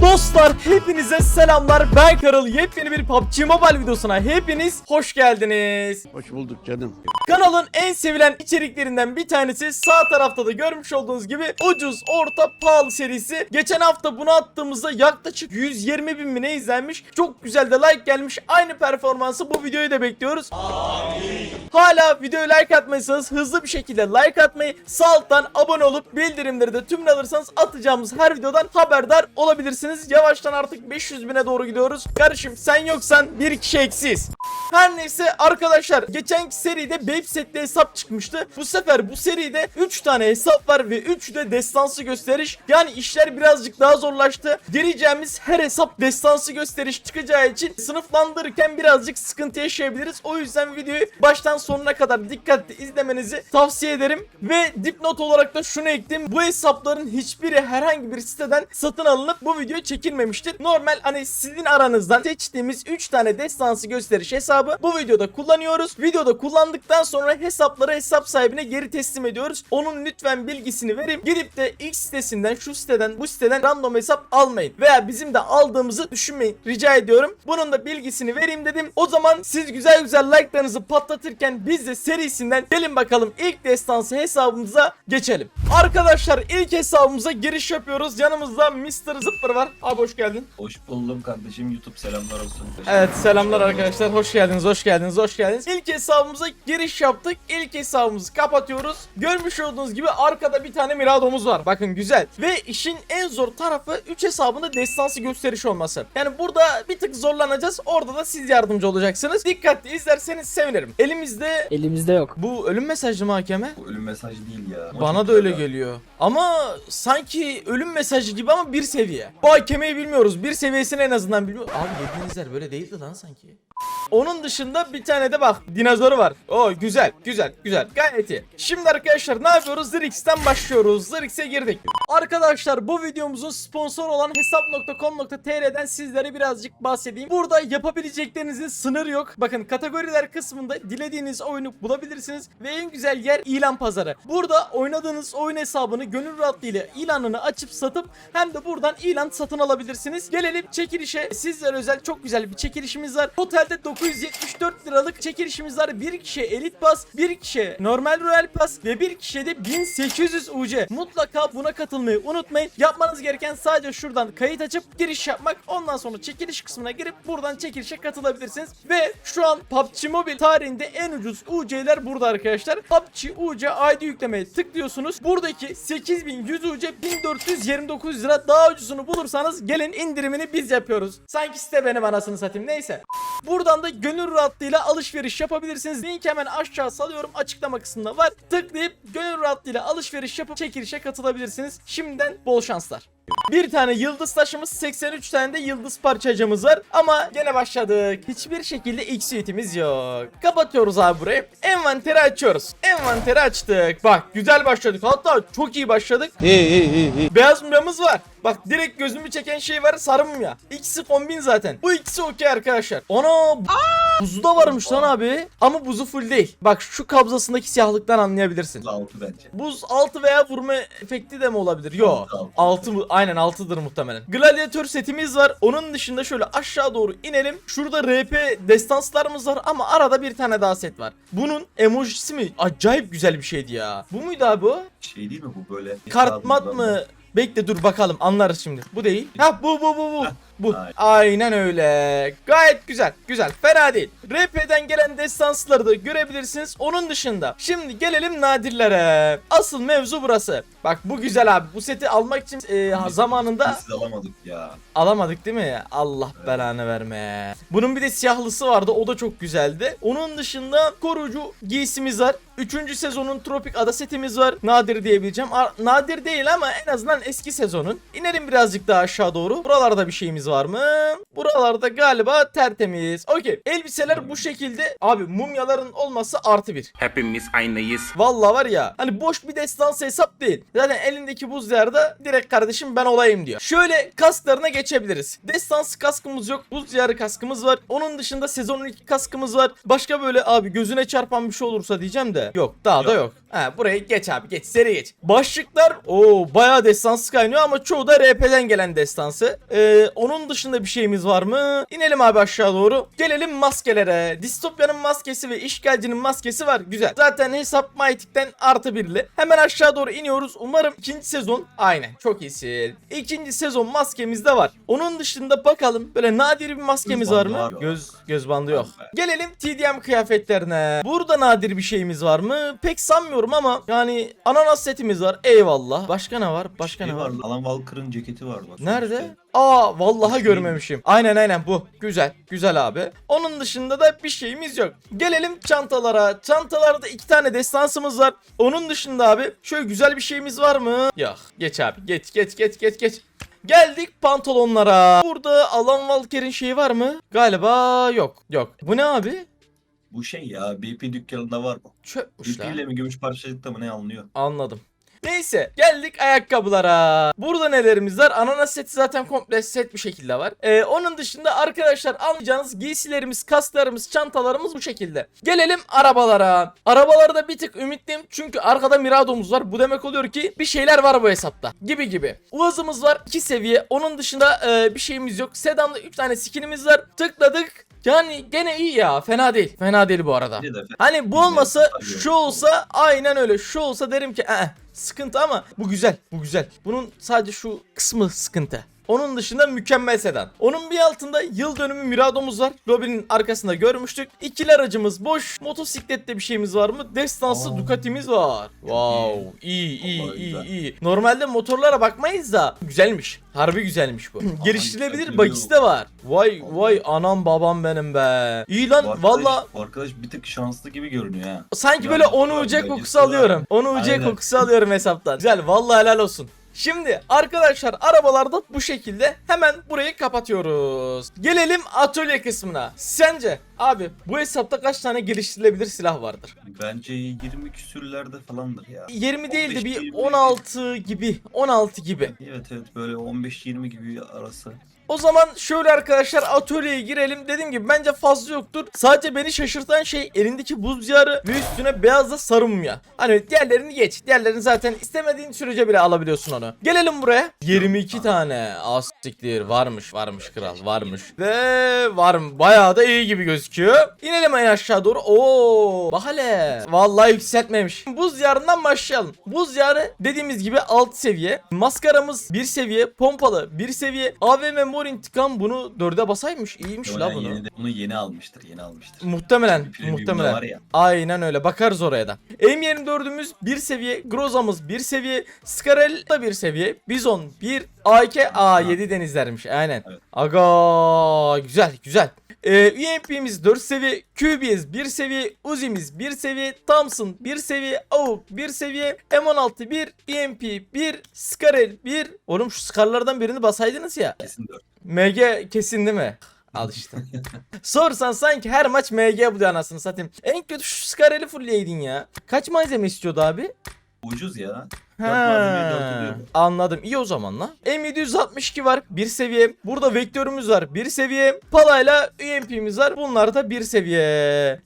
Dostlar hepinize selamlar. Ben Karıl. Yepyeni bir PUBG Mobile videosuna hepiniz hoş geldiniz. Hoş bulduk canım. Kanalın en sevilen içeriklerinden bir tanesi sağ tarafta da görmüş olduğunuz gibi ucuz, orta, pahalı serisi. Geçen hafta bunu attığımızda yaklaşık 120 bin mi ne izlenmiş. Çok güzel de like gelmiş. Aynı performansı bu videoyu da bekliyoruz. Hala videoya like atmayırsanız hızlı bir şekilde like atmayı, sağ alttan abone olup bildirimleri de tümünü alırsanız atacağımız her videodan haberdar olabilirsiniz. Yavaştan artık 500 bine doğru gidiyoruz. Kardeşim sen yoksan bir kişi eksiz. Her neyse arkadaşlar geçenki seride Babe setli hesap çıkmıştı. Bu sefer bu seride 3 tane hesap var ve 3'ü de destansı gösteriş. Yani işler birazcık daha zorlaştı. Gireceğimiz her hesap destansı gösteriş çıkacağı için sınıflandırırken birazcık sıkıntı yaşayabiliriz. O yüzden videoyu baştan sonuna kadar dikkatli izlemenizi tavsiye ederim. Ve dipnot olarak da şunu ekledim. Bu hesapların hiçbiri herhangi bir siteden satın alınıp bu video çekilmemiştir. Normal hani sizin aranızdan seçtiğimiz 3 tane destansı gösteriş hesabı bu videoda kullanıyoruz. Videoda kullandıktan sonra hesapları hesap sahibine geri teslim ediyoruz. Onun lütfen bilgisini vereyim. Gidip de X sitesinden, şu siteden, bu siteden random hesap almayın. Veya bizim de aldığımızı düşünmeyin. Rica ediyorum. Bunun da bilgisini vereyim dedim. O zaman siz güzel güzel like'larınızı patlatırken biz de serisinden gelin bakalım ilk destansı hesabımıza geçelim. Arkadaşlar ilk hesabımıza giriş yapıyoruz. Yanımızda Mr. Zıppır var. Abi hoş geldin. Hoş buldum kardeşim. YouTube selamlar olsun. Evet selamlar arkadaşlar. Hoş geldiniz, hoş geldiniz, hoş geldiniz. İlk hesabımıza giriş yaptık. İlk hesabımızı kapatıyoruz. Görmüş olduğunuz gibi arkada bir tane Mirado'muz var. Bakın güzel. Ve işin en zor tarafı 3 hesabında destansı gösteriş olması. Yani burada bir tık zorlanacağız. Orada da siz yardımcı olacaksınız. Dikkatli izlerseniz sevinirim. Elimizde Elimizde yok. bu ölüm mesajı mı hakeme? Bu ölüm mesajı değil ya. Bana da öyle ya. geliyor. Ama sanki ölüm mesajı gibi ama bir seviye. Bu hakemeyi bilmiyoruz. Bir seviyesini en azından bilmiyoruz. Abi yediğinizler böyle değildi lan sanki. Onun dışında bir tane de bak dinozoru var. O güzel güzel güzel gayet iyi. Şimdi arkadaşlar ne yapıyoruz? Zirix'ten başlıyoruz. Zirix'e girdik. Arkadaşlar bu videomuzun sponsor olan hesap.com.tr'den sizlere birazcık bahsedeyim. Burada yapabileceklerinizin sınırı yok. Bakın kategoriler kısmında dilediğiniz oyunu bulabilirsiniz. Ve en güzel yer ilan pazarı. Burada oynadığınız oyun hesabını gönül rahatlığıyla ilanını açıp satıp hem de buradan ilan satın alabilirsiniz. Gelelim çekilişe. Sizlere özel çok güzel bir çekilişimiz var. Totalde 974 liralık çekilişimiz var. Bir kişiye elit pas, bir kişiye normal royal pas ve bir kişiye de 1800 UC. Mutlaka buna katılmayı unutmayın. Yapmanız gereken sadece şuradan kayıt açıp giriş yapmak. Ondan sonra çekiliş kısmına girip buradan çekilişe katılabilirsiniz. Ve şu an PUBG Mobile tarihinde en ucuz UC'ler burada arkadaşlar. PUBG UC ID yüklemeye tıklıyorsunuz. Buradaki 8100 UC 1429 lira daha ucuzunu bulursanız gelin indirimini biz yapıyoruz. Sanki site benim anasını satayım neyse. Buradan da gönül rahatlığıyla alışveriş yapabilirsiniz. Link hemen aşağı salıyorum. Açıklama kısmında var. Tıklayıp gönül rahatlığıyla alışveriş yapıp çekilişe katılabilirsiniz. Şimdiden bol şanslar. Bir tane yıldız taşımız 83 tane de yıldız parçacığımız var ama gene başladık. Hiçbir şekilde X yok. Kapatıyoruz abi burayı. Envanteri açıyoruz. Envanteri açtık. Bak güzel başladık. Hatta çok iyi başladık. İyi iyi iyi. iyi. Beyaz mumyamız var. Bak direkt gözümü çeken şey var sarı mumya. İkisi kombin zaten. Bu ikisi okey arkadaşlar. Ana buzu da varmış lan abi. Ama buzu full değil. Bak şu kabzasındaki siyahlıktan anlayabilirsin. Altı bence. Buz 6 veya vurma efekti de mi olabilir? Yo. Altı, altı. 6 mı? Aynen 6'dır muhtemelen. Gladiator setimiz var. Onun dışında şöyle aşağı doğru inelim. Şurada RP destanslarımız var ama arada bir tane daha set var. Bunun emojisi mi? Acayip güzel bir şeydi ya. Bu muydu abi o? Şey değil mi bu böyle? Kartmat mı? Bekle dur bakalım anlarız şimdi. Bu değil. Ha bu bu bu bu. Bu. Aynen. Aynen öyle. Gayet güzel. Güzel. Fena değil. RP'den gelen destansları da görebilirsiniz. Onun dışında. Şimdi gelelim nadirlere. Asıl mevzu burası. Bak bu güzel abi. Bu seti almak için e, zamanında Biz alamadık ya. alamadık değil mi? Allah belanı verme. Bunun bir de siyahlısı vardı. O da çok güzeldi. Onun dışında koruyucu giysimiz var. Üçüncü sezonun Tropik Ada setimiz var. Nadir diyebileceğim. Nadir değil ama en azından eski sezonun. İnelim birazcık daha aşağı doğru. Buralarda bir şeyimiz var mı? Buralarda galiba tertemiz. Okey. Elbiseler bu şekilde. Abi mumyaların olması artı bir. Hepimiz aynıyız. Vallahi var ya hani boş bir destansı hesap değil. Zaten elindeki buz diyarda direkt kardeşim ben olayım diyor. Şöyle kasklarına geçebiliriz. Destansı kaskımız yok. Buz diyarı kaskımız var. Onun dışında sezonun iki kaskımız var. Başka böyle abi gözüne çarpan bir şey olursa diyeceğim de. Yok daha da yok. Ha burayı geç abi geç seri geç. Başlıklar o bayağı destansı destansı kaynıyor ama çoğu da RP'den gelen destansı. Ee, onun dışında bir şeyimiz var mı? İnelim abi aşağı doğru. Gelelim maskelere. Distopya'nın maskesi ve işgalcinin maskesi var. Güzel. Zaten hesap Mytik'ten artı birli. Hemen aşağı doğru iniyoruz. Umarım ikinci sezon. Aynen. Çok iyisin. İkinci sezon maskemiz de var. Onun dışında bakalım. Böyle nadir bir maskemiz var mı? Göz göz bandı yok. Gelelim TDM kıyafetlerine. Burada nadir bir şeyimiz var mı? Pek sanmıyorum ama yani ananas setimiz var. Eyvallah. Başka ne var? Başka Şey ne var? var. Alan Walker'ın ceketi var bak. Nerede? Üstte. Aa vallahi Şey- görmemişim. Aynen aynen bu. Güzel. Güzel abi. Onun dışında da bir şeyimiz yok. Gelelim çantalara. Çantalarda iki tane destansımız var. Onun dışında abi şöyle güzel bir şeyimiz var mı? Yok. Geç abi. Geç geç geç geç geç. Geldik pantolonlara. Burada Alan Walker'in şeyi var mı? Galiba yok. Yok. Bu ne abi? Bu şey ya BP dükkanında var bu. Çöpmüş BP lan. ile mi gümüş parçacıkta mı ne alınıyor? Anladım. Neyse geldik ayakkabılara. Burada nelerimiz var? Ananas seti zaten komple set bir şekilde var. Ee, onun dışında arkadaşlar anlayacağınız giysilerimiz, kasklarımız, çantalarımız bu şekilde. Gelelim arabalara. Arabalarda bir tık ümitliyim çünkü arkada Mirado'muz var. Bu demek oluyor ki bir şeyler var bu hesapta. Gibi gibi. Uaz'ımız var 2 seviye. Onun dışında e, bir şeyimiz yok. Sedan'da 3 tane skinimiz var. Tıkladık. Yani gene iyi ya. Fena değil. Fena değil bu arada. Hani bu olmasa şu olsa aynen öyle şu olsa derim ki "Eh, sıkıntı ama bu güzel bu güzel. Bunun sadece şu kısmı sıkıntı. Onun dışında mükemmel sedan. Onun bir altında yıl dönümü Mirado'muz var. Robin'in arkasında görmüştük. İkili aracımız boş. Motosiklette bir şeyimiz var mı? Destansı. Ducati'miz var. Wow. iyi iyi Vallahi iyi güzel. iyi. Normalde motorlara bakmayız da güzelmiş. Harbi güzelmiş bu. Geliştirilebilir bagisi de var. Vay vay anam babam benim be. İyi lan arkadaş, valla arkadaş bir tık şanslı gibi görünüyor ha. Sanki Yani böyle onu uca kokusu alıyorum. Onu uca kokusu alıyorum hesaptan. Güzel vallahi helal olsun. Şimdi arkadaşlar arabalarda bu şekilde hemen burayı kapatıyoruz. Gelelim atölye kısmına. Sence abi bu hesapta kaç tane geliştirilebilir silah vardır? Bence 20 küsürlerde falandır ya. 20 değil de 15, bir 20. 16 gibi 16 gibi. Evet evet böyle 15-20 gibi arası. O zaman şöyle arkadaşlar atölyeye girelim. Dediğim gibi bence fazla yoktur. Sadece beni şaşırtan şey elindeki buz diyarı ve üstüne beyaz da sarı mumya. Hani diğerlerini geç. Diğerlerini zaten istemediğin sürece bile alabiliyorsun onu. Gelelim buraya. 22 tane. Astiktir. Varmış varmış kral varmış. Ve var mı? Bayağı da iyi gibi gözüküyor. İnelim en aşağı doğru. Oo, bak hele. Vallahi yükseltmemiş. Buz diyarından başlayalım. Buz diyarı dediğimiz gibi alt seviye. Maskaramız bir seviye. Pompalı bir seviye. AVM Mor intikam bunu dörde basaymış. İyiymiş la bunu. Yeni de, bunu yeni almıştır yeni almıştır. Muhtemelen. Muhtemelen. var ya. Aynen öyle. Bakarız oraya da. M24'ümüz bir seviye. Groza'mız bir seviye. Scarel da bir seviye. Bizon bir. AK A7 denizlermiş. Aynen. Evet. Aga güzel güzel. Ee, UMP'miz 4 seviye, QB'miz 1 seviye, Uzi'miz 1 seviye, Thompson 1 seviye, AUK 1 seviye, M16 1, UMP 1, Scarel 1. Oğlum şu Scar'lardan birini basaydınız ya. Kesin 4. MG kesin değil mi? Al işte. Sorsan sanki her maç MG buluyor anasını satayım. En kötü şu Scarel'i fullleydin ya. Kaç malzeme istiyordu abi? Ucuz ya. Malzemeyi dört anladım. İyi o zaman la. M762 var. Bir seviye. Burada vektörümüz var. Bir seviye. Palayla UMP'miz var. Bunlar da bir seviye.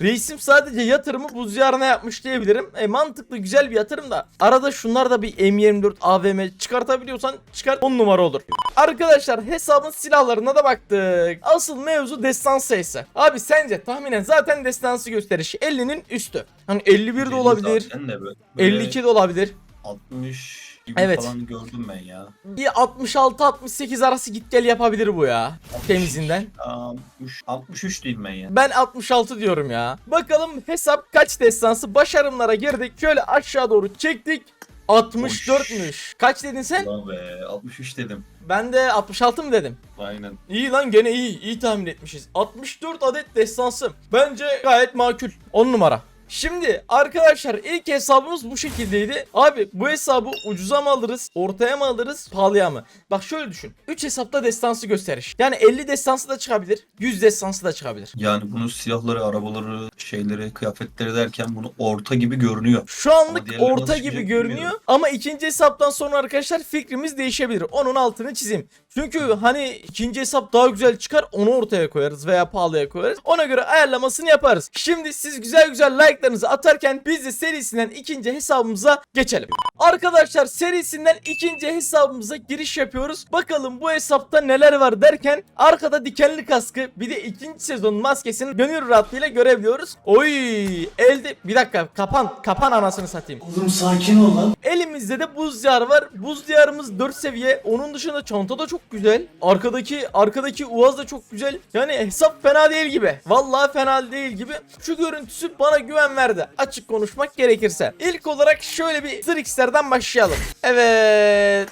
Reisim sadece yatırımı buz yarına yapmış diyebilirim. E, mantıklı güzel bir yatırım da. Arada şunlar da bir M24 AVM çıkartabiliyorsan çıkart 10 numara olur. Arkadaşlar hesabın silahlarına da baktık. Asıl mevzu destans sayısı. Abi sence tahminen zaten destansı gösterişi 50'nin üstü. Hani 51 de olabilir. Zaten de böyle, böyle 52 de olabilir. 60 gibi Evet. falan gördüm ben ya. Bir 66-68 arası git gel yapabilir bu ya. Temizinden. 60, 63 diyeyim ben ya. Ben 66 diyorum ya. Bakalım hesap kaç destansı başarımlara girdik. Şöyle aşağı doğru çektik. 64'müş. Kaç dedin sen? Ulan be 63 dedim. Ben de 66 mı dedim? Aynen. İyi lan gene iyi. iyi tahmin etmişiz. 64 adet destansı. Bence gayet makul. 10 numara. Şimdi arkadaşlar ilk hesabımız bu şekildeydi. Abi bu hesabı ucuza mı alırız, ortaya mı alırız, pahalıya mı? Bak şöyle düşün. 3 hesapta destansı gösteriş. Yani 50 destansı da çıkabilir, 100 destansı da çıkabilir. Yani bunun silahları, arabaları, şeyleri, kıyafetleri derken bunu orta gibi görünüyor. Şu anlık orta gibi görünüyor bilmiyorum. ama ikinci hesaptan sonra arkadaşlar fikrimiz değişebilir. Onun altını çizeyim. Çünkü hani ikinci hesap daha güzel çıkar onu ortaya koyarız veya pahalıya koyarız. Ona göre ayarlamasını yaparız. Şimdi siz güzel güzel like'larınızı atarken biz de serisinden ikinci hesabımıza geçelim. Arkadaşlar serisinden ikinci hesabımıza giriş yapıyoruz. Bakalım bu hesapta neler var derken arkada dikenli kaskı bir de ikinci sezonun maskesini gönül rahatlığıyla görebiliyoruz. Oy elde bir dakika kapan kapan anasını satayım. Oğlum sakin ol lan. Elimizde de buz diyarı var. Buz diyarımız 4 seviye. Onun dışında çanta da çok güzel. Arkadaki arkadaki uaz da çok güzel. Yani hesap fena değil gibi. Vallahi fena değil gibi. Şu görüntüsü bana güven verdi. Açık konuşmak gerekirse. İlk olarak şöyle bir Strix'lerden başlayalım. Evet.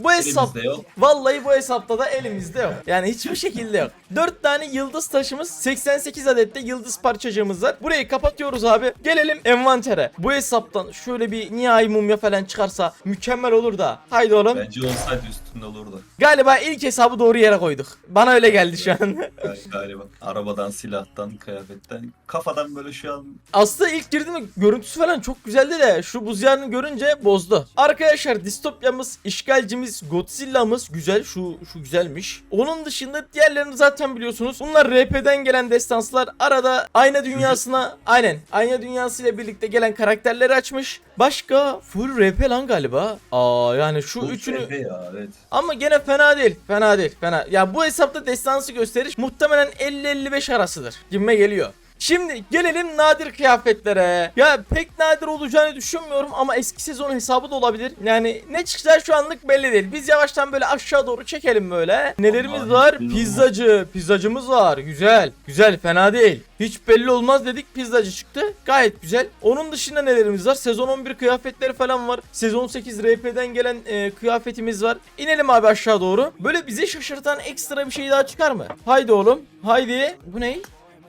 Bu hesap Elimizde yok. Vallahi bu hesapta da elimizde yok. Yani hiçbir şekilde yok. 4 tane yıldız taşımız, 88 adet de yıldız parçacığımız var. Burayı kapatıyoruz abi. Gelelim envantere. Bu hesaptan şöyle bir nihai mumya falan çıkarsa mükemmel olur da. Haydi oğlum. Bence olsaydı üstünde olurdu. Galiba ilk hesabı doğru yere koyduk. Bana öyle geldi şu an. Yani galiba. Arabadan, silahtan, kıyafetten. Kafadan böyle şu an Aslında ilk girdiğimde görüntüsü falan çok güzeldi de şu buz yarını görünce bozdu. Arkadaşlar distopyamız, işgalcimiz, Godzilla'mız güzel. Şu şu güzelmiş. Onun dışında diğerlerini zaten biliyorsunuz. Bunlar RP'den gelen destanslar. Arada ayna dünyasına aynen ayna dünyası ile birlikte gelen karakterleri açmış. Başka full RP lan galiba. Aa yani şu bu üçünü seviye ya evet. ama gene fena değil. Fena değil. Fena. Ya bu hesapta destansı gösteriş muhtemelen 50-55 arasıdır. Gibime geliyor. Şimdi gelelim nadir kıyafetlere. Ya pek nadir olacağını düşünmüyorum ama eski sezon hesabı da olabilir. Yani ne çıkacağı şu anlık belli değil. Biz yavaştan böyle aşağı doğru çekelim böyle. Nelerimiz Vallahi var? olmaz. Pizzacı. Pizzacımız var. Güzel. Güzel. Fena değil. Hiç belli olmaz dedik. Pizzacı çıktı. Gayet güzel. Onun dışında nelerimiz var? Sezon 11 kıyafetleri falan var. Sezon 8 RP'den gelen e, kıyafetimiz var. İnelim abi aşağı doğru. Böyle bizi şaşırtan ekstra bir şey daha çıkar mı? Haydi oğlum. Haydi. Bu ne?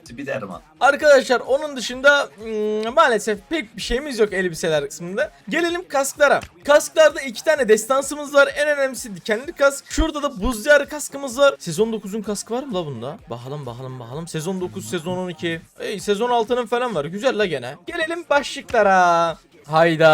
Spiderman. Arkadaşlar onun dışında hmm, maalesef pek bir şeyimiz yok elbiseler kısmında. Gelelim kasklara. Kasklarda iki tane destansımız var. En önemlisi dikenli kask. Şurada da buz diyarı kaskımız var. Sezon 9'un kaskı var mı la bunda? Bakalım bakalım bakalım. Sezon 9, sezon 12. Ey sezon 6'nın falan var. Güzel la gene. Gelelim başlıklara. Hayda.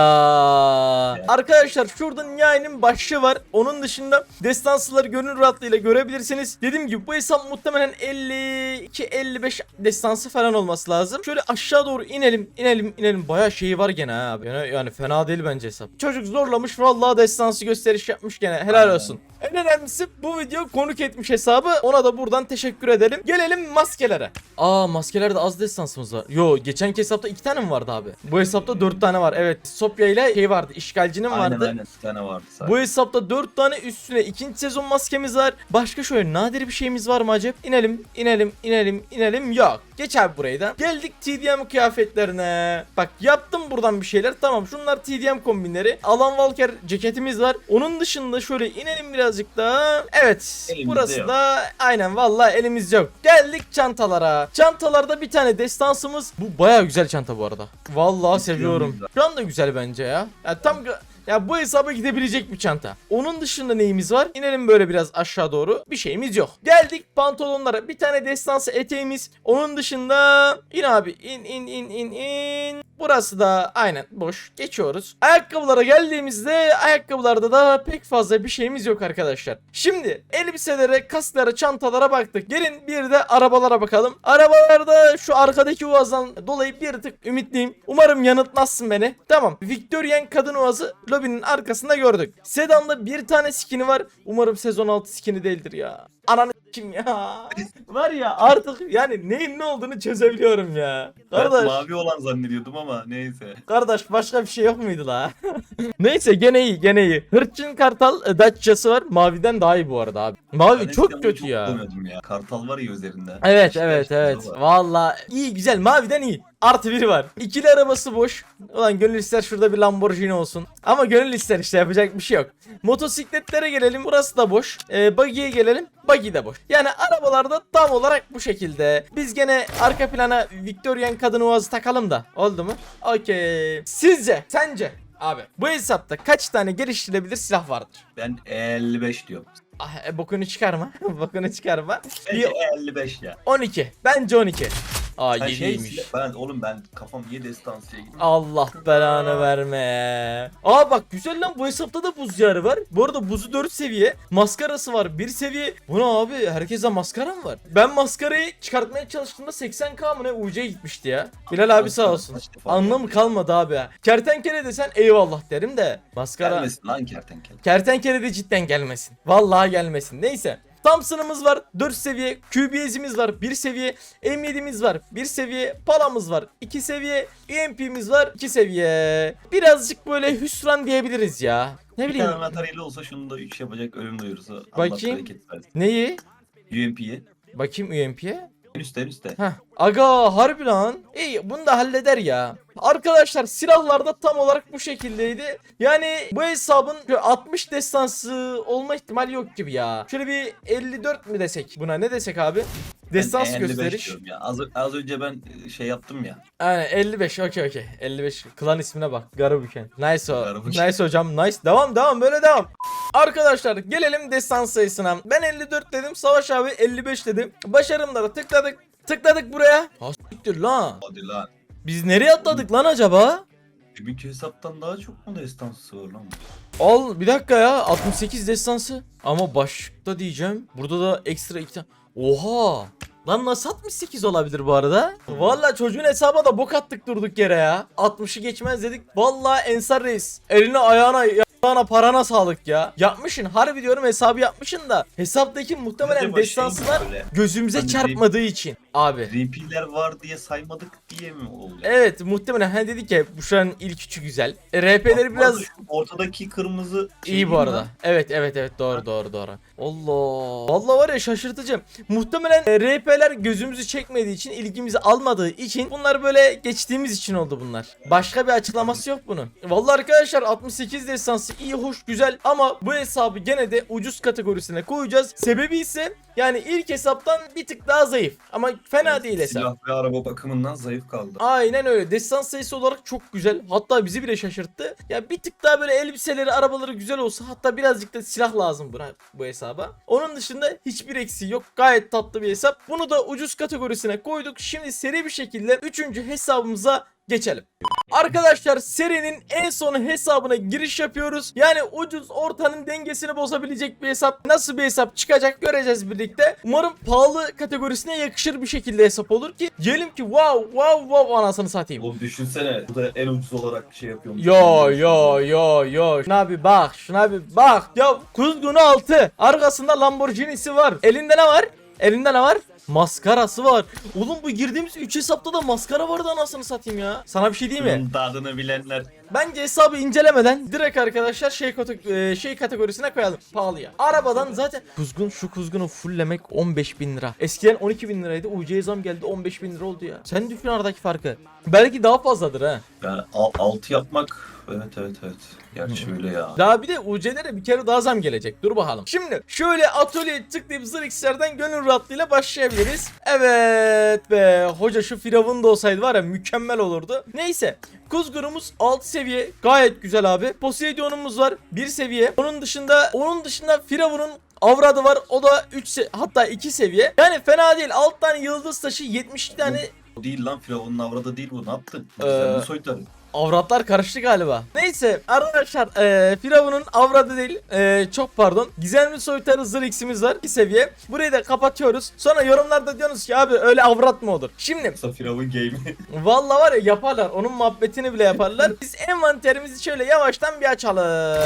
Arkadaşlar şurada Nihai'nin başlığı var. Onun dışında destansıları gönül rahatlığıyla görebilirsiniz. Dediğim gibi bu hesap muhtemelen 52-55 destansı falan olması lazım. Şöyle aşağı doğru inelim inelim inelim. Baya şeyi var gene abi. Yani, yani fena değil bence hesap. Çocuk zorlamış vallahi destansı gösteriş yapmış gene. Helal olsun. En önemlisi bu video konuk etmiş hesabı. Ona da buradan teşekkür edelim. Gelelim maskelere. Aa maskelerde az destansımız var. Yo geçenki hesapta iki tane mi vardı abi? Bu hesapta dört tane var. Evet Sopya ile şey vardı. işgalcinin Aynen vardı. aynen. Bir tane vardı sadece. Bu hesapta 4 tane üstüne ikinci sezon maskemiz var. Başka şöyle nadir bir şeyimiz var mı acaba? İnelim, inelim, inelim, inelim. Yok. Geç abi burayı da. Geldik TDM kıyafetlerine. Bak yaptım buradan bir şeyler. Tamam şunlar TDM kombinleri. Alan Walker ceketimiz var. Onun dışında şöyle inelim birazcık daha. Evet. Elimizde burası yok. da aynen vallahi elimiz yok. Geldik çantalara. Çantalarda bir tane destansımız. Bu baya güzel çanta bu arada. Vallahi seviyorum. Şu anda güzel bence ya. Ya tam ya bu hesaba gidebilecek bir çanta. Onun dışında neyimiz var? İnelim böyle biraz aşağı doğru. Bir şeyimiz yok. Geldik pantolonlara. Bir tane destansı eteğimiz. Onun dışında in abi. in in in in in. Burası da aynen boş. Geçiyoruz. Ayakkabılara geldiğimizde ayakkabılarda da pek fazla bir şeyimiz yok arkadaşlar. Şimdi elbiselere, kasklara, çantalara baktık. Gelin bir de arabalara bakalım. Arabalarda şu arkadaki uvazdan dolayı bir tık ümitliyim. Umarım yanıltmazsın beni. Tamam. Victorian kadın uvazı lobinin arkasında gördük. Sedan'da bir tane skini var. Umarım sezon 6 skini değildir ya. Ananı kim ya? var ya artık yani neyin ne olduğunu çözebiliyorum ya. Ben Kardeş. mavi olan zannediyordum ama neyse. Kardeş başka bir şey yok muydu la? Neyse gene iyi gene iyi. Hırçın Kartal e, Dacia'sı var. Maviden daha iyi bu arada abi. Mavi Ben çok kötü bunu ya. ya. Kartal var ya üzerinde. Evet İşte evet evet. Valla iyi güzel maviden iyi. Artı biri var. İkili arabası boş. Ulan gönül ister şurada bir Lamborghini olsun. Ama gönül ister işte yapacak bir şey yok. Motosikletlere gelelim. Burası da boş. Ee, buggy'ye gelelim. Buggy de boş. Yani arabalarda tam olarak bu şekilde. Biz gene arka plana Victorian kadın uvazı takalım da. Oldu mu? Okey. Sizce, sence abi bu hesapta kaç tane geliştirilebilir silah vardır? Ben 55 diyorum. Ah, e, bokunu çıkarma. bokunu çıkarma. Bence 55 ya. 12. Bence 12. Aa Sen şey, yeniymiş. ben oğlum ben kafam niye destansıya gidiyor? Allah belanı verme. Aa bak güzel lan bu hesapta da buz diyarı var. Bu arada buzu 4 seviye. Maskarası var 1 seviye. Bu ne abi herkese maskara mı var? Ben maskarayı çıkartmaya çalıştığımda 80k mı ne UC'ye gitmişti ya. Bilal abi sağ olsun. Anlamı kalmadı abi ya. Kertenkele desen eyvallah derim de. Maskara. Gelmesin lan kertenkele. Kertenkele de cidden gelmesin. Vallahi gelmesin. Neyse. Thompson'ımız var 4 seviye, QBS'imiz var 1 seviye, M7'miz var 1 seviye, Pala'mız var 2 seviye, UMP'miz var 2 seviye. Birazcık böyle hüsran diyebiliriz ya. Ne Bir bileyim. tane materyali olsa şunu da 3 yapacak ölüm duyurusu. Bakayım. Neyi? UMP'ye. Bakayım UMP'ye. En üstte üstte. Heh. Aga harbi lan. İyi bunu da halleder ya. Arkadaşlar silahlarda tam olarak bu şekildeydi. Yani bu hesabın şöyle 60 destansı olma ihtimali yok gibi ya. Şöyle bir 54 mi desek buna ne desek abi? Destans Ben 55 gösteriş. diyorum Ya. Az, az önce ben şey yaptım ya. Aynen 55 okey okey 55 klan ismine bak Garabüken nice o Garabüken. nice hocam nice devam devam böyle devam Arkadaşlar gelelim destans sayısına ben 54 dedim Savaş abi 55 dedim Başarımlara tıkladık tıkladık buraya Ha siktir lan Hadi lan. Biz nereye atladık lan acaba? Dünkü hesaptan daha çok mu destansı var lan? Al bir dakika ya 68 destansı ama başta diyeceğim burada da ekstra iki tane Oha Lan nasıl 68 olabilir bu arada? Valla çocuğun hesaba da bok attık durduk yere ya. 60'ı geçmez dedik. Valla Ensar Reis. Eline ayağına ayağına parana sağlık ya. Yapmışın harbi diyorum hesabı yapmışın da. Hesaptaki muhtemelen Acaba şey mi destansılar böyle? gözümüze Hani çarpmadığı için. Abi. RP'ler var diye saymadık diye mi oldu? Evet muhtemelen hani dedik ya bu şu an ilk üçü güzel. E, RP'leri biraz Ortadaki kırmızı İyi bu arada. Evet evet evet doğru doğru doğru. Allah. Vallahi var ya şaşırtıcı. Muhtemelen e, RP'ler gözümüzü çekmediği için, ilgimizi almadığı için bunlar böyle geçtiğimiz için oldu bunlar. Başka bir açıklaması yok bunun. Vallahi arkadaşlar 68 destansı iyi hoş güzel ama bu hesabı gene de ucuz kategorisine koyacağız. Sebebi ise yani ilk hesaptan bir tık daha zayıf ama fena Evet, değil hesap. Silah ve araba bakımından zayıf kaldı. Aynen öyle. Destans sayısı olarak çok güzel. Hatta bizi bile şaşırttı. Ya bir tık daha böyle elbiseleri, arabaları güzel olsa hatta birazcık da silah lazım buna bu hesaba. Onun dışında hiçbir eksiği yok. Gayet tatlı bir hesap. Bunu da ucuz kategorisine koyduk. Şimdi seri bir şekilde 3. hesabımıza geçelim. Arkadaşlar serinin en son hesabına giriş yapıyoruz. Yani ucuz ortanın dengesini bozabilecek bir hesap. Nasıl bir hesap çıkacak göreceğiz birlikte. Umarım pahalı kategorisine yakışır bir şekilde hesap olur ki diyelim ki wow wow wow anasını satayım. Oğlum düşünsene bu da en ucuz olarak şey yapıyorum. Yo yo yo yo. Şuna bir bak şuna bir bak. Ya kuzgunu altı. Arkasında Lamborghini'si var. Elinde ne var? Elinde ne var? Maskarası var. Oğlum bu girdiğimiz 3 hesapta da maskara vardı anasını satayım ya. Sana bir şey diyeyim mi? Bunun tadını bilenler Bence hesabı incelemeden direkt arkadaşlar şey, kate- şey kategorisine koyalım. Pahalıya. Arabadan zaten kuzgun şu kuzgunu fulllemek 15 bin lira. Eskiden 12 bin liraydı. UC'ye zam geldi 15 bin lira oldu ya. Sen düşün aradaki farkı. Belki daha fazladır ha. yani al- altı yapmak evet evet evet. Gerçi öyle ya. Daha bir de UC'lere bir kere daha zam gelecek. Dur bakalım. Şimdi şöyle atölyeye tıklayıp Zırx'lerden gönül rahatlığıyla başlayabiliriz. Evet be. Hoca şu Firavun da olsaydı var ya mükemmel olurdu. Neyse. Kuzgunumuz 6 seviye. Gayet güzel abi. Poseidon'umuz var 1 seviye. Onun dışında onun dışında Firavun'un Avradı var. O da 3 hatta 2 seviye. Yani fena değil. 6 tane yıldız taşı 72 tane değil lan Firavun'un avradı değil bu ne yaptın? Ee, Ee... soytarı. Avratlar karıştı galiba. Neyse arkadaşlar eee Firavun'un avradı değil eee, çok pardon. Gizemli soytarı zırh x'imiz var. bir seviye. Burayı da kapatıyoruz. Sonra yorumlarda diyorsunuz ki abi öyle avrat mı olur? Şimdi Firavun game'i. Vallahi var ya yaparlar. Onun muhabbetini bile yaparlar. Biz envanterimizi şöyle yavaştan bir açalım.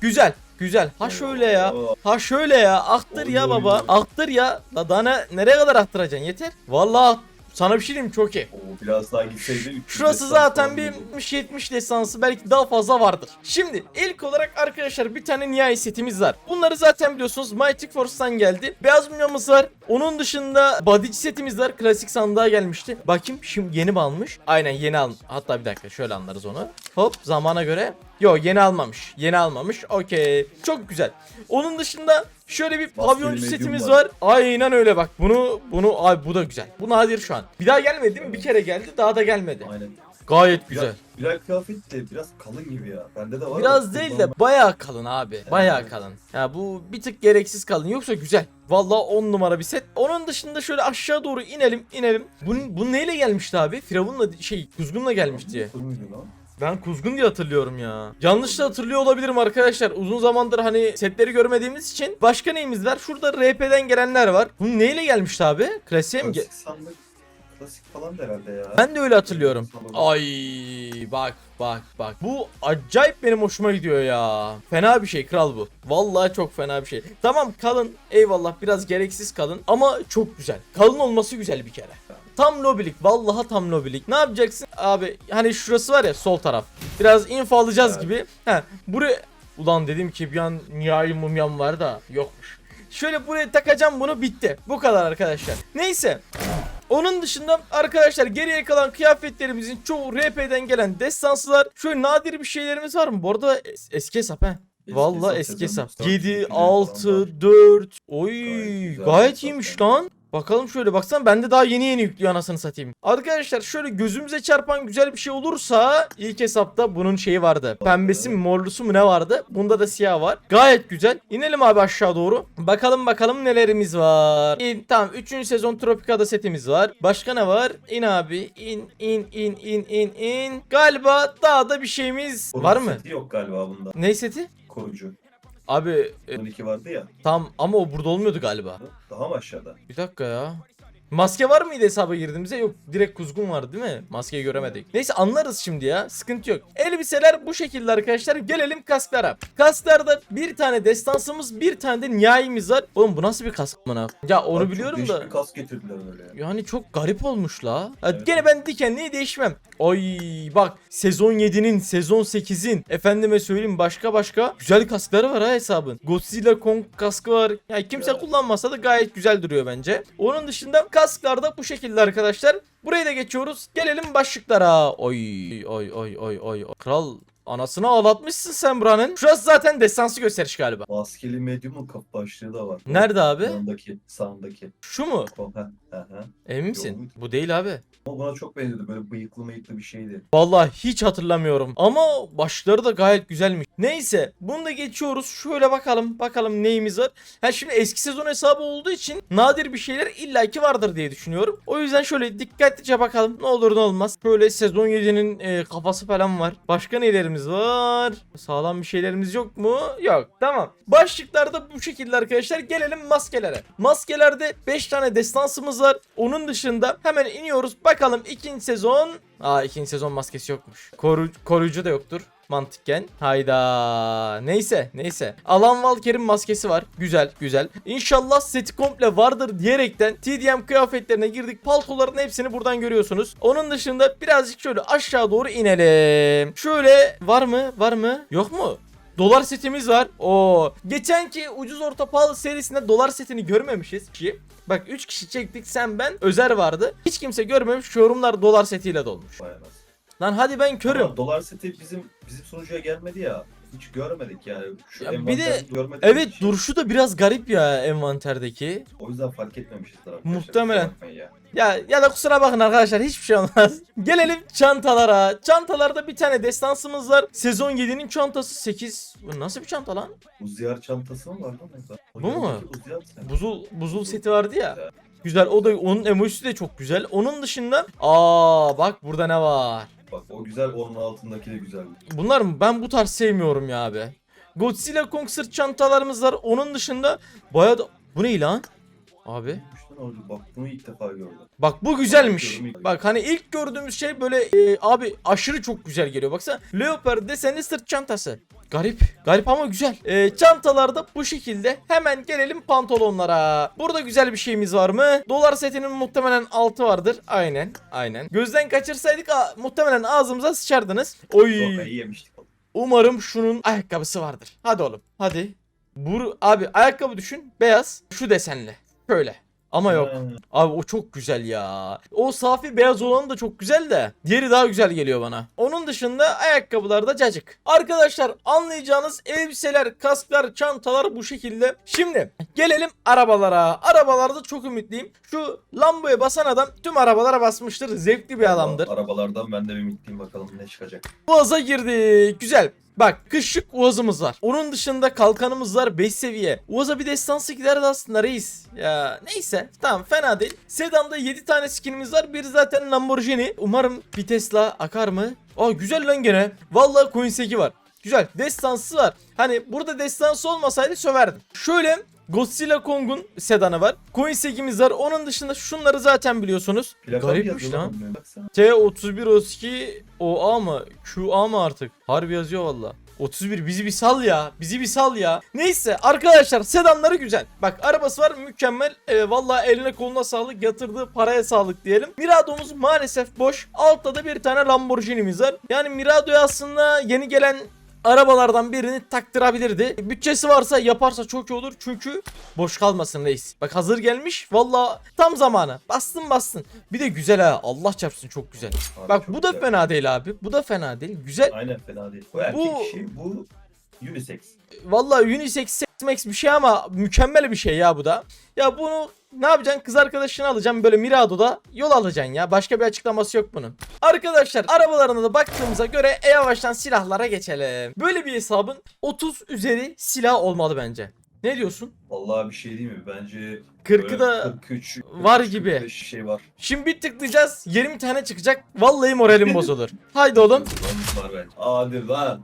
Güzel. Güzel. Ha şöyle ya. Ha şöyle ya. Aktır ya baba. Aktır ya. Daha ne, nereye kadar aktıracaksın? Yeter. Vallahi sana bir şey diyeyim mi? çok iyi. Oo, biraz daha gitseydi. 300 Şurası zaten bir olurdu. 70 destansı belki daha fazla vardır. Şimdi ilk olarak arkadaşlar bir tane nihai setimiz var. Bunları zaten biliyorsunuz Mighty Force'tan geldi. Beyaz mumyamız var. Onun dışında bodyci setimiz var. Klasik sandığa gelmişti. Bakayım şimdi yeni mi almış? Aynen yeni al. Hatta bir dakika şöyle anlarız onu. Hop zamana göre. Yo yeni almamış. Yeni almamış. Okey. Çok güzel. Onun dışında şöyle bir pavyoncu setimiz var. Aynen öyle bak. Bunu bunu ay bu da güzel. Bu nadir şu an. Bir daha gelmedi değil mi? Bir kere geldi. Daha da gelmedi. Aynen. Gayet güzel. Bilal kıyafet de biraz kalın gibi ya. Bende de var. Biraz değil de bayağı kalın abi. Bayağı Evet. kalın. Ya bu bir tık gereksiz kalın. Yoksa güzel. Vallahi 10 numara bir set. Onun dışında şöyle aşağı doğru inelim, inelim. Bunun bu neyle gelmişti abi? Firavunla şey, kuzgunla gelmişti. Kuru muydu lan? Ben kuzgun diye hatırlıyorum ya. Yanlış da hatırlıyor olabilirim arkadaşlar. Uzun zamandır hani setleri görmediğimiz için. Başka neyimiz var? Şurada RP'den gelenler var. Bu neyle gelmişti abi? Klasiğe mi? Klasik sandık. Klasik falan da herhalde ya. Ben de öyle hatırlıyorum. Ay bak bak bak. Bu acayip benim hoşuma gidiyor ya. Fena bir şey kral bu. Vallahi çok fena bir şey. Tamam kalın eyvallah biraz gereksiz kalın ama çok güzel. Kalın olması güzel bir kere. Tam lobilik vallahi tam lobilik. Ne yapacaksın? Abi hani şurası var ya sol taraf. Biraz info alacağız Evet. gibi. He buraya Ulan dedim ki bir an nihai mumyam var da yokmuş. Şöyle buraya takacağım bunu bitti. Bu kadar arkadaşlar. Neyse. Onun dışında arkadaşlar geriye kalan kıyafetlerimizin çoğu RP'den gelen destansılar. Şöyle nadir bir şeylerimiz var mı? Bu arada es- eski hesap he. Hesap eski hesap. sezon. 7, Güzel 6, 4. Oy Gayet gayet iyiymiş lan. Bakalım şöyle baksana bende daha yeni yeni yüklüyor anasını satayım. Arkadaşlar şöyle gözümüze çarpan güzel bir şey olursa ilk hesapta bunun şeyi vardı. Pembesi mi morlusu mu ne vardı? Bunda da siyah var. Gayet güzel. İnelim abi aşağı doğru. Bakalım bakalım nelerimiz var. İn, tamam 3. sezon Tropica'da setimiz var. Başka ne var? İn abi. İn in in in in in. Galiba daha da bir şeyimiz Korucu var mı? seti yok galiba bunda. Ne seti? Korucu. Abi e, 12 vardı ya. tam ama o burada olmuyordu galiba. Daha mı aşağıda? Bir dakika ya. Maske var mıydı hesaba girdiğimizde? Yok direkt kuzgun vardı değil mi? Maskeyi göremedik. Neyse anlarız şimdi ya. Sıkıntı yok. Elbiseler bu şekilde arkadaşlar. Gelelim kasklara. Kasklarda bir tane destansımız bir tane de nihayimiz var. Oğlum bu nasıl bir kask bana? Ya onu biliyorum da. bir kas getirdiler öyle ya. Yani çok garip olmuş la. Evet. Gene ben dikenliği değişmem. Ay bak sezon 7'nin sezon 8'in efendime söyleyeyim başka başka güzel kaskları var ha hesabın. Godzilla Kong kaskı var. Ya kimse Evet. kullanmasa da gayet güzel duruyor bence. Onun dışında kasklar da bu şekilde arkadaşlar. Burayı da geçiyoruz. Gelelim başlıklara. Oy oy oy oy oy. Kral anasını ağlatmışsın sen buranın. Şurası zaten destansı gösteriş galiba. Maskeli medyumun kapı başlığı da var. Nerede abi? Yanındaki, sağındaki. Şu mu? O, heh, heh. Emin misin? Yok. Bu değil abi. Ama buna çok benziyordu. Böyle bıyıklı mıyıklı bir şeydi. Vallahi hiç hatırlamıyorum. Ama başları da gayet güzelmiş. Neyse bunu da geçiyoruz. Şöyle bakalım. Bakalım neyimiz var. Ha şimdi eski sezon hesabı olduğu için nadir bir şeyler illaki vardır diye düşünüyorum. O yüzden şöyle dikkatlice bakalım. Ne olur ne olmaz. Şöyle sezon 7'nin e, kafası falan var. Başka nelerimiz var? Sağlam bir şeylerimiz yok mu? Yok. Tamam. Başlıklarda bu şekilde arkadaşlar. Gelelim maskelere. Maskelerde 5 tane destansımız var. Onun dışında hemen iniyoruz. Bakalım ikinci sezon. Aa ikinci sezon maskesi yokmuş. Koru, koruyucu da yoktur mantıken. Hayda. Neyse neyse. Alan Valker'in maskesi var. Güzel güzel. İnşallah seti komple vardır diyerekten TDM kıyafetlerine girdik. Paltoların hepsini buradan görüyorsunuz. Onun dışında birazcık şöyle aşağı doğru inelim. Şöyle var mı? Var mı? Yok mu? Dolar setimiz var. Oo. Geçenki ucuz orta pahalı serisinde dolar setini görmemişiz ki. Bak 3 kişi çektik sen ben Özer vardı. Hiç kimse görmemiş yorumlar dolar setiyle dolmuş. Nasıl. Lan hadi ben körüm. Ama dolar seti bizim bizim sunucuya gelmedi ya. Hiç görmedik yani. Şu Ya bir de- görmedik Evet hiç. duruşu da biraz garip ya envanterdeki. O yüzden fark etmemişizdir arkadaşlar. Muhtemelen. bakmayın Ya. Ya ya da kusura bakın arkadaşlar hiçbir şey olmaz. Gelelim çantalara. Çantalarda bir tane destansımız var. Sezon 7'nin çantası 8. Bu nasıl bir çanta lan? Uziyar çantası mı var lan orada? O Bu mu? Buzul buzul seti vardı ya. Güzel. Güzel o da onun emojisi de çok güzel. Onun dışında aa bak burada ne var? Bak o güzel onun altındaki de güzel. Bunlar mı? Ben bu tarz sevmiyorum ya abi. Godzilla Kong sırt çantalarımız var. Onun dışında bayağı da... Bu ne lan? Abi. Bak bunu ilk defa gördüm. Bak bu güzelmiş. Bak hani ilk gördüğümüz şey böyle e, abi aşırı çok güzel geliyor. Baksana leopard desenli sırt çantası. Garip. Garip ama güzel. E, çantalarda bu şekilde. Hemen gelelim pantolonlara. Burada güzel bir şeyimiz var mı? Dolar setinin muhtemelen altı vardır. Aynen. Aynen. Gözden kaçırsaydık muhtemelen ağzımıza sıçardınız. Oy. Yemiştik. Umarım şunun ayakkabısı vardır. Hadi oğlum. Hadi. Bu abi ayakkabı düşün. Beyaz. Şu desenli. Şöyle. Ama yok. Ha, Abi o çok güzel ya. O safi beyaz olanı da çok güzel de. Diğeri daha güzel geliyor bana. Onun dışında ayakkabılar da cacık. Arkadaşlar anlayacağınız elbiseler, kasklar, çantalar bu şekilde. Şimdi gelelim arabalara. Arabalarda çok ümitliyim. Şu Lambo'ya basan adam tüm arabalara basmıştır. Zevkli bir adamdır. Arabalardan ben de bir ümitliyim bakalım ne çıkacak. Boğaz'a girdik. Güzel. Bak kışlık Uaz'ımız var. Onun dışında kalkanımız var 5 seviye. Uaz'a bir destansı giderdi aslında reis. Ya neyse tamam fena değil. Sedan'da 7 tane skinimiz var. Biri zaten Lamborghini. Umarım bir Tesla akar mı? Aa güzel lan gene. Vallahi Coinseki var. Güzel. Destansı var. Hani burada destansı olmasaydı söverdim. Şöyle Godzilla Kong'un sedanı var. Coinseki'miz var. Onun dışında şunları zaten biliyorsunuz. Plaka Garipmiş yazıyor lan. bunun? Baksana. T31 32 OA mı? QA mı artık? Harbi yazıyor valla. 31 bizi bir sal ya. Bizi bir sal ya. Neyse arkadaşlar sedanları güzel. Bak arabası var mükemmel. E, Valla eline koluna sağlık yatırdığı paraya sağlık diyelim. Mirado'muz maalesef boş. Altta da bir tane Lamborghini'miz var. Yani Mirado'ya aslında yeni gelen arabalardan birini taktırabilirdi. Bütçesi varsa yaparsa çok iyi olur. Çünkü boş kalmasın reis. Bak hazır gelmiş. Valla tam zamanı. Bastın bastın. Bir de güzel ha. Allah çarpsın çok güzel. Abi Bak çok bu da güzel. fena değil abi. Bu da fena değil. Güzel. Aynen fena değil. Bu erkek Bu- işi bu unisex. Vallahi unisex sex max bir şey ama mükemmel bir şey ya bu da. Ya bunu ne yapacaksın? Kız arkadaşını alacaksın böyle Mirado'da yol alacaksın ya. Başka bir açıklaması yok bunun. Arkadaşlar arabalarına da baktığımıza göre e yavaştan silahlara geçelim. Böyle bir hesabın 30 üzeri silah olmalı bence. Ne diyorsun? Vallahi bir şey değil mi? Bence 40'ı böyle da 43, var 43, gibi. 45 şey var. Şimdi bir tıklayacağız 20 tane çıkacak. Vallahi moralim bozulur. Haydi oğlum. Var bence. Hadi lan.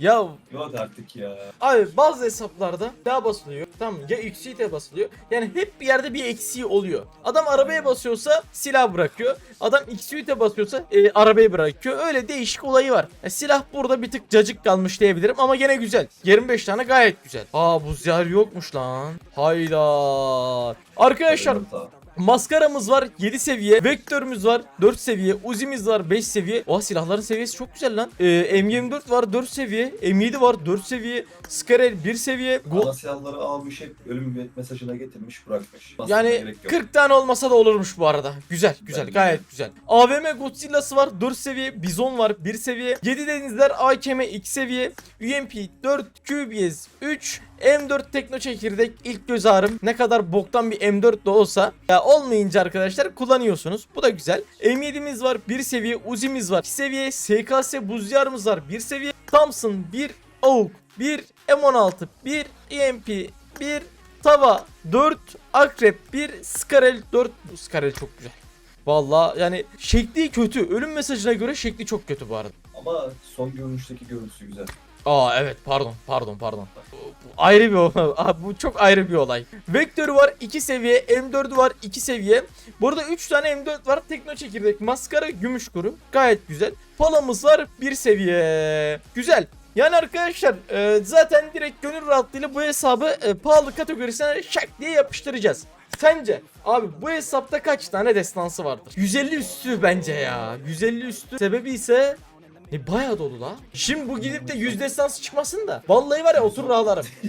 Ya Yok artık ya. Abi bazı hesaplarda daha basılıyor. Tamam mı? ya XYT basılıyor. Yani hep bir yerde bir eksiği oluyor. Adam arabaya basıyorsa silah bırakıyor. Adam XYT basıyorsa e, arabayı bırakıyor. Öyle değişik olayı var. E, silah burada bir tık cacık kalmış diyebilirim ama gene güzel. 25 tane gayet güzel. Aa bu ziyar yokmuş lan. Hayda. Arkadaşlar Hata. Maskaramız var 7 seviye. Vektörümüz var 4 seviye. Uzi'miz var 5 seviye. Oha silahların seviyesi çok güzel lan. Ee, M24 var 4 seviye. M7 var 4 seviye. Skarel 1 seviye. Go- Ana silahları almış hep ölüm mesajına getirmiş bırakmış. Basmana yani gerek yok. 40 tane olmasa da olurmuş bu arada. Güzel güzel Bence gayet güzel. AVM Godzilla'sı var 4 seviye. Bizon var 1 seviye. 7 denizler AKM 2 seviye. UMP 4 QBS 3 M4 tekno çekirdek ilk göz ağrım ne kadar boktan bir M4 de olsa ya olmayınca arkadaşlar kullanıyorsunuz. Bu da güzel. M7'miz var 1 seviye Uzi'miz var 2 seviye SKS buzyarımız var 1 seviye Thompson 1 AUK 1 M16 1 EMP 1 Tava 4 Akrep 1 Skarel 4 Bu Skarel çok güzel. Vallahi yani şekli kötü. Ölüm mesajına göre şekli çok kötü bu arada. Ama son görünüşteki görüntüsü güzel. Aa evet pardon pardon pardon. Ayrı bir olay. Aa, bu çok ayrı bir olay. Vektörü var 2 seviye, M4'ü var 2 seviye. Burada 3 tane M4 var. Tekno çekirdek, maskara, gümüş kuru. Gayet güzel. Palamız var 1 seviye. Güzel. Yani arkadaşlar e, zaten direkt gönül rahatlığıyla bu hesabı e, pahalı kategorisine şak diye yapıştıracağız. Sence abi bu hesapta kaç tane destansı vardır? 150 üstü bence ya. 150 üstü. Sebebi ise e bayağı dolu la. Şimdi bu gidip de 100 destansı çıkmasın da. Vallahi var ya oturur ağlarım.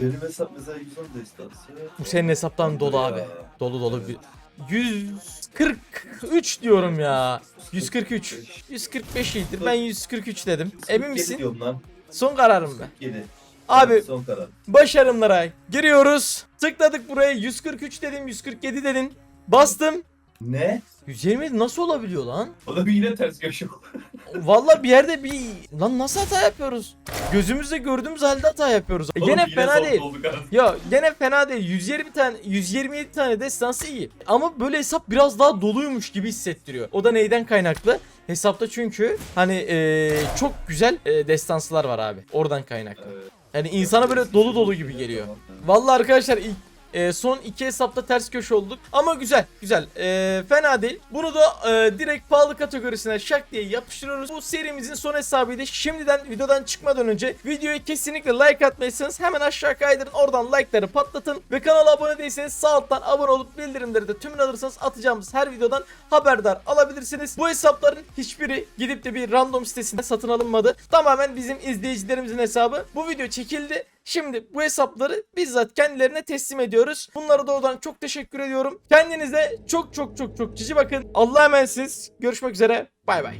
Benim hesap mesela 110 destansı. Bu senin hesaptan dolu abi. Dolu dolu. bir- 143 diyorum ya. 143. 145 iyidir. Ben 143 dedim. Emin 47 misin? diyorum lan. Son kararım mı? 7. Abi Son karar. başarımlara giriyoruz. Tıkladık buraya 143 dedim 147 dedin. Bastım. Ne? 120 nasıl olabiliyor lan? O da bir yine ters köşe. Vallahi bir yerde bir lan nasıl hata yapıyoruz? Gözümüzle gördüğümüz halde hata yapıyoruz. E, Oğlum gene yine fena değil. olduk. Ya gene fena değil. 120 tane 127 tane destansı iyi. Ama böyle hesap biraz daha doluymuş gibi hissettiriyor. O da neyden kaynaklı? Hesapta çünkü hani eee, çok güzel eee, destansılar var abi. Oradan kaynaklı. Evet. Yani insana böyle dolu dolu gibi geliyor. Vallahi arkadaşlar ilk e, son iki hesapta ters köşe olduk. Ama güzel güzel. E, fena değil. Bunu da e, direkt pahalı kategorisine şak diye yapıştırıyoruz. Bu serimizin son hesabıydı. Şimdiden videodan çıkmadan önce videoyu kesinlikle like atmayısınız. Hemen aşağı kaydırın. Oradan like'ları patlatın. Ve kanala abone değilseniz sağ alttan abone olup bildirimleri de tümünü alırsanız atacağımız her videodan haberdar alabilirsiniz. Bu hesapların hiçbiri gidip de bir random sitesinde satın alınmadı. Tamamen bizim izleyicilerimizin hesabı. Bu video çekildi. Şimdi bu hesapları bizzat kendilerine teslim ediyoruz. Bunlara da oradan çok teşekkür ediyorum. Kendinize çok çok çok çok cici bakın. Allah'a emanetsiniz. Görüşmek üzere. Bay bay.